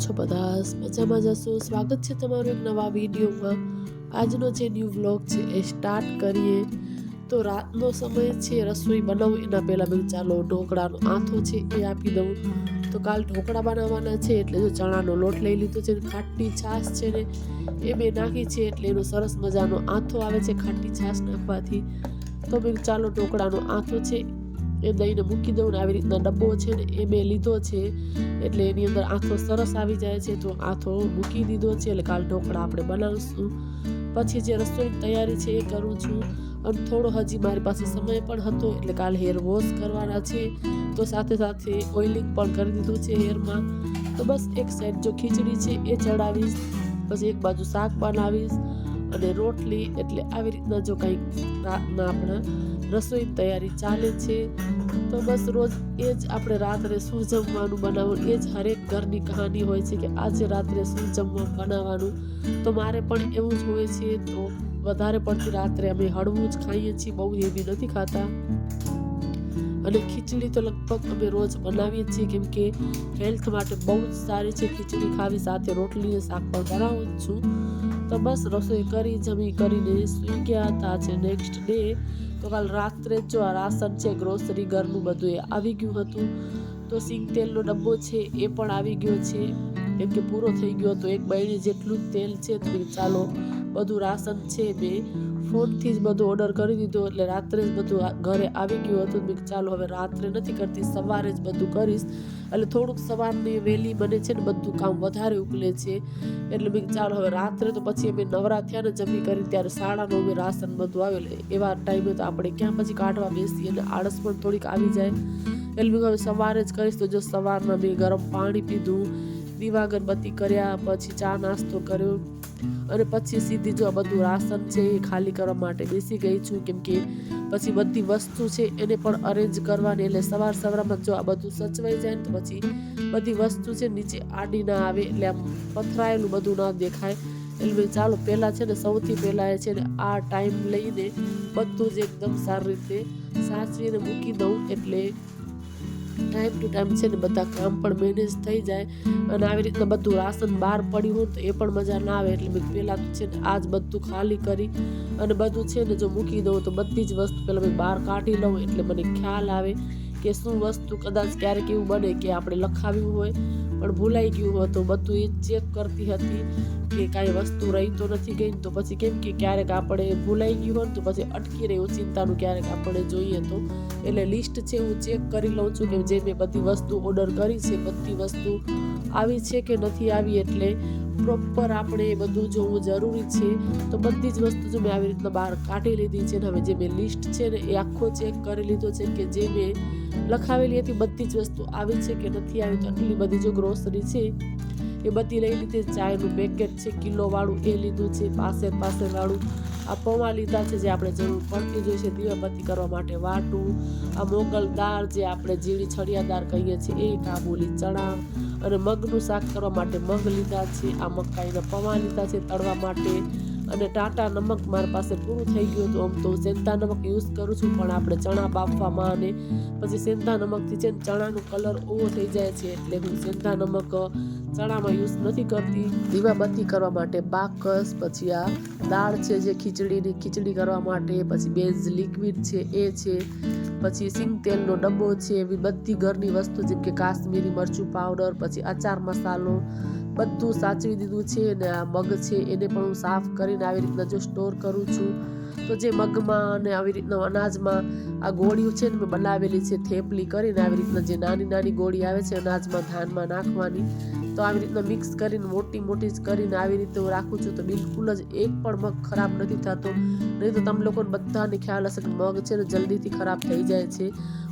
છો બધા. મજામાં જશો સ્વાગત છે તમારું એક નવા વિડીયોમાં. આજનો જે ન્યૂ વ્લોગ છે એ સ્ટાર્ટ કરીએ. તો રાતનો સમય છે, રસોઈ બનાવું. એના પહેલાં મેં ચાલો ઢોકળાનો આથો છે એ આપી દઉં. તો કાલ ઢોકળા બનાવવાના છે એટલે જો ચણાનો લોટ લઈ લીધો છે ખાટી છાશ છે ને, એ મેં નાખી છે એટલે એનો સરસ મજાનો આથો આવે છે ખાટી છાશ નાખવાથી. તો મેં ચાલો ઢોકળાનો આથો છે એ દહીંને મૂકી દઉં ને આવી રીતના ડબ્બો છે ને એ મેં લીધો છે. એટલે એની અંદર આથો સરસ આવી જાય છે, તો આથો મૂકી દીધો છે. એટલે કાલ ઢોકળા આપણે બનાવીશું. પછી જે રસોઈની તૈયારી છે એ કરું છું. અને થોડો હજી મારી પાસે સમય પણ હતો, એટલે કાલ હેર વોશ કરવાના છે. તો સાથે સાથે ઓઇલિંગ પણ કરી દીધું છે હેરમાં તો બસ એક સાઈડ જો ખીચડી છે એ ચડાવીશ. પછી એક બાજુ શાક બનાવીશ. અને રોટલી, એટલે આવી રીતના જો કંઈક રાતના આપણા રસોઈ તૈયારી ચાલે છે. તો બસ રોજ એ જ આપણે રાત્રે શું જમવાનું બનાવવું એ જ હરેક ઘરની કહાની હોય છે કે આજે રાત્રે શું જમવા બનાવવાનું. તો મારે પણ એવું જ હોય છે તો વધારે પડતી રાત્રે અમે હળવું જ ખાઈએ છીએ, બહુ હેવી નથી ખાતા. અને ખીચડી તો લગભગ અમે રોજ બનાવીએ છીએ, કેમ કે હેલ્થ માટે બહુ જ સારી છે ખીચડી ખાવી. સાથે રોટલી શાક પણ બનાવું જ છું. તો બસ રસોઈ કરી જમી કરીને સૂઈ ગયા હતા છે નેક્સ્ટ ડે તો કાલ રાત્રે જો આ રાશન છે ગ્રોસરી ઘરનું બધું એ આવી ગયું હતું. તો સિંગ તેલનો ડબ્બો છે એ પણ આવી ગયો છે. કેમ કે પૂરો થઈ ગયો તો એક બહેણી જેટલું જ તેલ છે. તો ચાલો બધું રાશન છે મેં ફોનથી જ બધું ઓર્ડર કરી દીધો એટલે રાત્રે જ બધું ઘરે આવી ગયું હતું. મેં ચાલો હવે રાત્રે નથી કરતી, સવારે જ બધું કરીશ. એટલે થોડુંક સવારની વહેલી બને છે ને બધું કામ વધારે ઉકલે છે. એટલે મેં ચાલો હવે રાત્રે તો પછી અમે નવરા થયા ને જમી કરી ત્યારે સાડા નવે રાશન બધું આવેલું. એવા ટાઈમે તો આપણે ક્યાં પછી કાઢવા બેસીએ અને આળસ પણ થોડીક આવી જાય. એટલે મેં હવે સવારે જ કરીશ તો જો સવારના મેં ગરમ પાણી પીધું, દીવા અગરબત્તી કર્યા, પછી ચા નાસ્તો કર્યો અને પછી સીધી જો આ બધું રાશન છે એ ખાલી કરવા માટે બેસી ગઈ છું, કેમ કે પછી બધી વસ્તુ છે એને પણ અરેન્જ કરવાની, એટલે સવાર સવારમાં જો આ બધું સચવાઈ જાય ને તો પછી બધી વસ્તુ છે નીચે આડી ના આવે, એટલે આમ પથરાયેલું બધું ના દેખાય. એટલે ચાલો પહેલાં છે ને સૌથી પહેલાં એ છે ને આ ટાઈમ લઈને બધું જ એકદમ સારી રીતે સાચવીને મૂકી દઉં, એટલે ટાઈમ ટુ ટાઈમ છે ને બધા કામ પણ મેનેજ થઈ જાય અને આવી રીતના બધું રાશન બહાર પડ્યું હોય તો એ પણ મજા ના આવે. એટલે મેં પહેલાં છે ને આ જ બધું ખાલી કરી અને બધું છે ને જો મૂકી દઉં તો બધી જ વસ્તુ પહેલાં મેં બહાર કાઢી લઉં. એટલે મને ખ્યાલ આવે કે શું વસ્તુ કદાચ ક્યારેક એવું બને કે આપણે લખાવ્યું હોય પણ ભૂલાઈ ગયું હતું. બધું એ ચેક કરતી હતી કે કાંઈ વસ્તુ રહી તો નથી ગઈ તો પછી કેમ કે ક્યારેક આપણે ભૂલાઈ ગયું હોય તો પછી અટકી રહ્યું ચિંતાનું ક્યારેક આપણે જોઈએ તો. એટલે લિસ્ટ છે હું ચેક કરી લઉં છું કે જે મેં બધી વસ્તુ ઓર્ડર કરી છે, બધી વસ્તુ આવી છે કે નથી આવી એટલે પ્રોપર આપણે બધું જોવું જરૂરી છે. તો બધી જ વસ્તુ જો મેં આવી રીતના બહાર કાઢી લીધી છે ને હવે જે મેં લિસ્ટ છે ને એ આખો ચેક કરી લીધો છે કે જે મેં લખાવેલી હતી બધી જ વસ્તુ. આવી છે કે નથી આવી, તો આટલી બધી જો ગ્રોસરી છે, એ બધી લઈ લીધી. ચાયનું પેકેટ છે, કિલોવાળું એ લીધું છે પાસે પાસેવાળું આ પૌવા લીધા છે જે આપણે જરૂર પડતી જોઈએ છે દીવાબત્તી કરવા માટે. વાટું, આ મોગલ દાળ જે આપણે ઝીણી છડિયાદાર કહીએ છીએ, એ કાબુલી ચણા અને મગનું શાક કરવા માટે મગ લીધા છે. આ મકાઈના પૌવા લીધા છે તળવા માટે. અને ટાટા નમક મારી પાસે પૂરું થઈ ગયું હતું આમ તો સેંધા નમક યુઝ કરું છું, પણ આપણે ચણા બાફવામાં અને પછી સેંધા નમકથી છે ચણાનો કલર ઓવો થઈ જાય છે એટલે હું સેંધા નમક ચણામાં યુઝ નથી કરતી. દીવાબત્તી કરવા માટે બાકસ, પછી આ દાળ છે જે ખીચડીની, ખીચડી કરવા માટે, પછી બેઝ લિક્વિડ છે એ છે, પછી સિંગ તેલનો ડબ્બો છે, એવી બધી ઘરની વસ્તુ જેમ કે કાશ્મીરી મરચું પાવડર પછી અચાર મસાલો બધું સાચવી દીધું છે અને આ મગ છે એને પણ હું સાફ કરીને આવી રીતના જો સ્ટોર કરું છું. તો જે મગમાં અને આવી રીતના અનાજમાં આ ગોળીઓ છે ને મેં બનાવેલી છે, થેપલી કરીને આવી રીતના જે નાની નાની ગોળી આવે છે અનાજમાં, ધાનમાં નાખવાની તો આવી રીતના મિક્સ કરીને, મોટી મોટી જ કરીને આવી રીતે હું રાખું છું, તો બિલકુલ જ એક પણ મગ ખરાબ નથી થતો. નહીં તો તમે લોકોને બધાને ખ્યાલ હશે કે મગ છે ને જલ્દીથી ખરાબ થઈ જાય છે.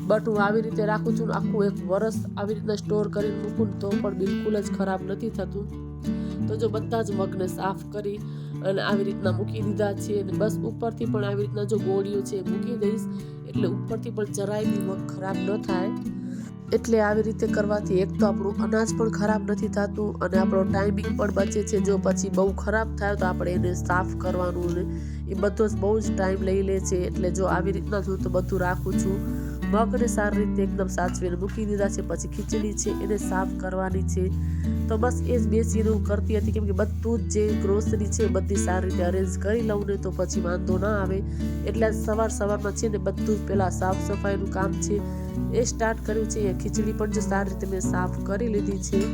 બટ હું આવી રીતે રાખું છું આખું એક વરસ આવી રીતના સ્ટોર કરીને મૂકું તો પણ બિલકુલ જ ખરાબ નથી થતું. તો જો બધા જ મગને સાફ કરી અને આવી રીતના મૂકી દીધા છે અને બસ ઉપરથી પણ આવી રીતના જો ગોળીઓ છે મૂકી દઈશ, એટલે ઉપરથી પણ જરાય બી મગ ખરાબ ન થાય. એટલે આવી રીતે કરવાથી એક તો આપણું અનાજ પણ ખરાબ નથી થતું અને આપણો ટાઈમિંગ પણ બચે છે. જો પછી બહુ ખરાબ થાય તો આપણે એને સાફ કરવાનું એ બધો જ બહુ જ ટાઈમ લઈ લે છે. એટલે જો આવી રીતના જો તો બધું રાખું છું. મગને સારી રીતે એકદમ સાચવીને મૂકી દીધા છે, પછી ખીચડી છે, એને સાફ કરવાની છે. તો બસ એ જ બેસીને હું કરતી હતી, કેમ કે બધું જ જે ગ્રોસરી છે, બધી સારી રીતે અરેન્જ કરી લઉં ને તો પછી વાંધો ના આવે. એટલે સવાર સવારમાં છે ને બધું જ પહેલાં સાફ સફાઈનું કામ છે, એ સ્ટાર્ટ કર્યું છે. એ ખીચડી પણ જે સારી રીતે મેં સાફ કરી લીધી છે.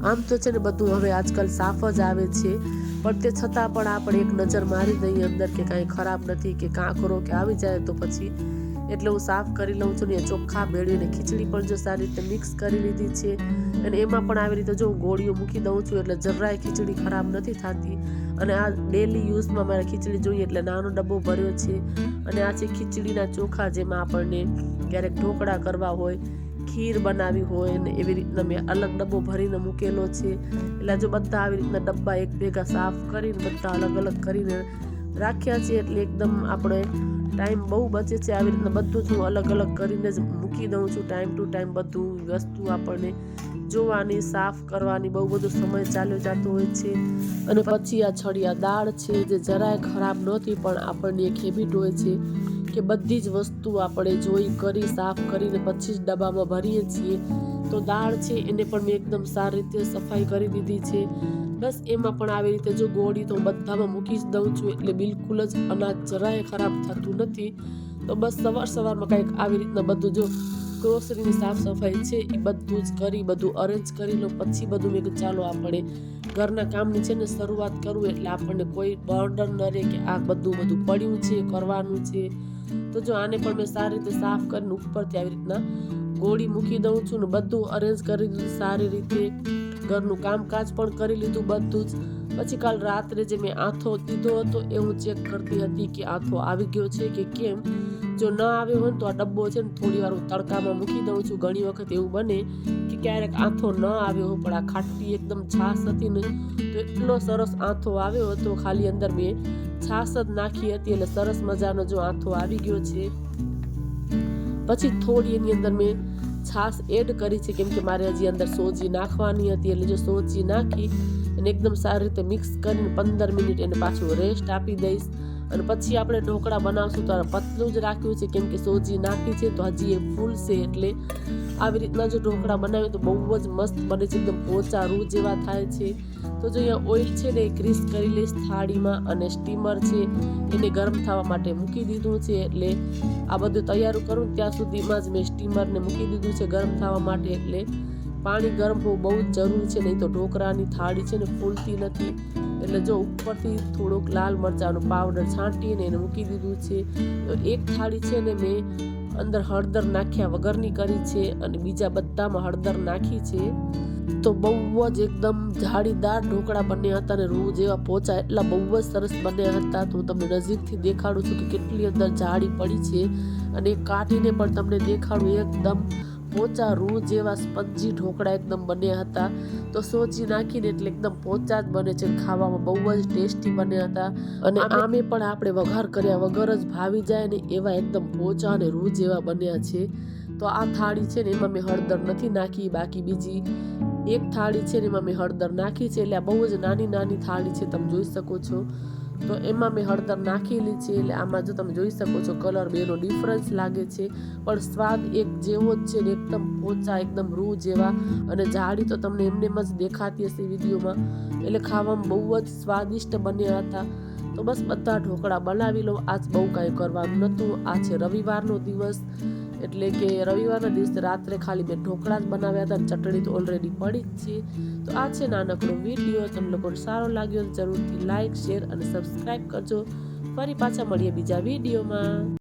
આમ તો છે ને બધું હવે આજકાલ સાફ જ આવે છે. પણ તે છતાં પણ આપણે એક નજર મારી દઈએ અંદર કે કાંઈ ખરાબ નથી કે કાંકરો કે આવી જાય તો પછી એટલે હું સાફ કરી લઉં છું ને ચોખ્ખા મેળવીને ખીચડી પણ જો સારી રીતે મિક્સ કરી લીધી છે અને એમાં પણ આવી રીતે જો હું ગોળીઓ મૂકી દઉં છું એટલે જરાય ખીચડી ખરાબ નથી થતી. અને આ ડેલી યુઝમાં મારે ખીચડી જોઈએ એટલે નાનો ડબ્બો ભર્યો છે અને આ છે ખીચડીના ચોખા જેમાં આપણને ક્યારેક ઢોકળા કરવા હોય, ખીર બનાવી હોય ને એવી રીતના મેં અલગ ડબ્બો ભરીને મૂકેલો છે. એટલે જો બધા આવી રીતના ડબ્બા એક ભેગા સાફ કરીને બધા અલગ અલગ કરીને રાખ્યા છે એટલે એકદમ આપણે ટાઈમ બહુ બચે છે આવી રીતના બધું જ હું અલગ અલગ કરીને જ મૂકી દઉં છું ટાઈમ ટુ ટાઈમ બધું વસ્તુ આપણને જોવાની, સાફ કરવાની, બહુ બધો સમય ચાલ્યો જતો હોય છે. અને પછી આ છડિયા દાળ છે જે જરાય ખરાબ નહોતી, પણ આપણને એક હેબિટ હોય છે કે બધી જ વસ્તુ આપણે જોઈ કરી, સાફ કરીને પછી જ ડબ્બામાં ભરીએ છીએ. તો દાળ છે એને પણ મેં એકદમ સારી રીતે સફાઈ કરી દીધી છે. બસ એમાં પણ આવી રીતે જો ગોળી તો બધામાં મૂકી જ દઉં છું એટલે બિલકુલ જ અનાજ જરાય ખરાબ થતું નથી. તો બસ સવાર સવારમાં કંઈક આવી રીતના બધું જો ગ્રોસરીની સાફ સફાઈ છે એ બધું જ કરી, બધું અરેન્જ કરી લો, પછી બધું મેં ચાલો આપણે ઘરના કામની છે ને શરૂઆત કરવું એટલે આપણને કોઈ બર્ડન ન રહે કે આ બધું બધું પડ્યું છે, કરવાનું છે. તો જો આને પણ મેં સારી રીતે સાફ કરીને ઉપરથી આવી રીતના ગોળી મૂકી દઉં છું ને બધું અરેન્જ કરી દીધું સારી રીતે. ઘરનું કામકાજ પણ કરી લીધું બધું જ. પછી કાલ રાત્રે જે મેં આથો દીધો હતો એ હું ચેક કરતી હતી કે આથો આવી ગયો છે કે કેમ. જો ન આવ્યો હોય તો આ ડબ્બો છે ને થોડી વાર હું તડકામાં મૂકી દઉં છું. ઘણી વખત એવું બને કે ક્યારેક આથો ન આવ્યો હોય પણ આ ખાટી એકદમ છાશ હતી ને તો એટલો સરસ આથો આવ્યો હતો, ખાલી અંદર મેં છાશ જ નાખી હતી એટલે સરસ મજાનો જો આથો આવી ગયો છે. પછી થોડી એની અંદર મેં છાશ એડ કરી છે, કેમ કે મારે હજી અંદર સોજી નાખવાની હતી, એટલે જો સોજી નાખી અને એકદમ સારી રીતે મિક્સ કરીને પંદર મિનિટ એને પાછું રેસ્ટ આપી દઈશ. અને પછી આપણે ઢોકળા બનાવશું તો પતલું જ રાખ્યું છે. કેમ કે સોજી નાખી છે તો હજી એ ફૂલશે એટલે આવી રીતના જો ઢોકળા બનાવીએ તો બહુ જ મસ્ત બને છે. એકદમ પોચા રૂ જેવા થાય છે. તો જો અહીંયા ઓઇલ છે ને એ ગ્રીસ કરી લઈશ થાળીમાં અને સ્ટીમર છે એને ગરમ થવા માટે મૂકી દીધું છે. એટલે આ બધું તૈયાર કરું ત્યાં સુધીમાં જ મેં સ્ટીમરને મૂકી દીધું છે ગરમ થવા માટે. એટલે પાણી ગરમ હોવું બહુ જ જરૂરી છે, નહીં તો ઢોકળાની થાળી છે ને ફૂલતી નથી. એટલે જો ઉપરથી થોડોક લાલ મરચાંનો પાવડર છાંટીને એને મૂકી દીધું છે. તો એક થાળી છે ને મેં અંદર હળદર નાખ્યા વગરની કરી છે અને બીજા બધામાં હળદર નાખી છે. તો બહુ જ એકદમ જાળીદાર ઢોકળા બન્યા હતા અને રૂ જેવા પોચા એટલા બહુ જ સરસ બન્યા હતા. તો હું તમને નજીકથી દેખાડું છું કે કેટલી અંદર જાળી પડી છે. અને કાઢીને પણ તમને દેખાડું, એકદમ પોચા રૂ જેવા સ્પંજી ઢોકળા એકદમ બન્યા હતા. તો સોજી નાખીને એટલે એકદમ પોચા જ બને છે. ખાવામાં બહુ જ ટેસ્ટી બન્યા હતા. અને આમે પણ આપણે વઘાર કર્યા વગર જ ભાવી જાય ને એવા એકદમ પોચા અને રૂ જેવા બન્યા છે. તો આ થાળી છે ને એમાં મેં હળદર નથી નાખી. બાકી બીજી એક થાળી છે ને એમાં મેં હળદર નાખી છે. એટલે આ બહુ જ નાની નાની થાળી છે. તમે જોઈ શકો છો. તો એમાં મેં હળદર નાખેલી છે એટલે આમાં જો તમે જોઈ શકો છો કલર બેનો ડિફરન્સ લાગે છે. પણ સ્વાદ એક જેવો જ છે ને એકદમ પોચા, એકદમ રૂ જેવા. અને જાડી તો તમને એમને જ દેખાતી હશે વિડીયોમાં. એટલે ખાવામાં બહુ જ સ્વાદિષ્ટ બન્યા હતા. તો બસ બધા ઢોકળા બનાવી લો આજ બહુ કાંઈ કરવાનું નહોતું. આ છે રવિવારનો દિવસ. એટલે કે રવિવારના દિવસે રાત્રે ખાલી મેં ઢોકળા જ બનાવ્યા હતા ચટણી તો ઓલરેડી પડી જ છે. તો આ છે નાનકડો વીડિયો તમને લોકોને સારો લાગ્યો જરૂરથી લાઇક શેર અને સબસ્ક્રાઈબ કરજો. ફરી પાછા મળીએ બીજા વિડીયોમાં